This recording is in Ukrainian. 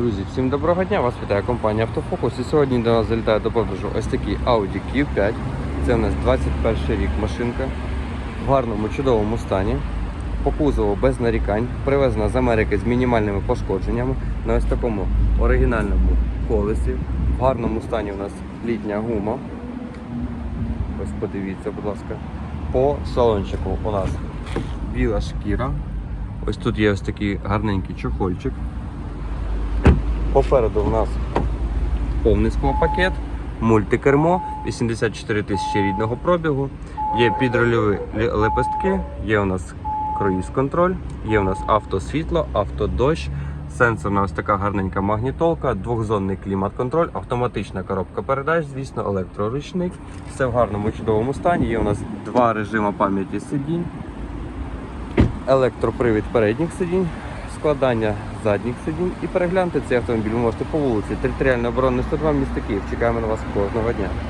Друзі, всім доброго дня! Вас вітає компанія Автофокус. І сьогодні до нас залітає до продажу ось такий Audi Q5. Це у нас 21 рік машинка в гарному чудовому стані. По кузову без нарікань, привезена з Америки з мінімальними пошкодженнями на ось такому оригінальному колесі. В гарному стані у нас літня гума. Ось подивіться, будь ласка. По салончику у нас біла шкіра. Ось тут є ось такий гарненький чохольчик. Попереду у нас повний склопакет, мультикермо, 84 тисячі рідного пробігу, є підрольові лепестки, є у нас круїз-контроль, є у нас автосвітло, автодощ, сенсорна ось така гарненька магнітолка, двохзонний клімат-контроль, автоматична коробка передач, звісно, електроручник. Все в гарному чудовому стані. Є у нас два режими пам'яті сидінь, електропривід передніх сидінь, складання задніх сидінь і переглянути цей автомобіль ви можете по вулиці Територіальної оборони 102 міста Київ. Чекаємо на вас кожного дня.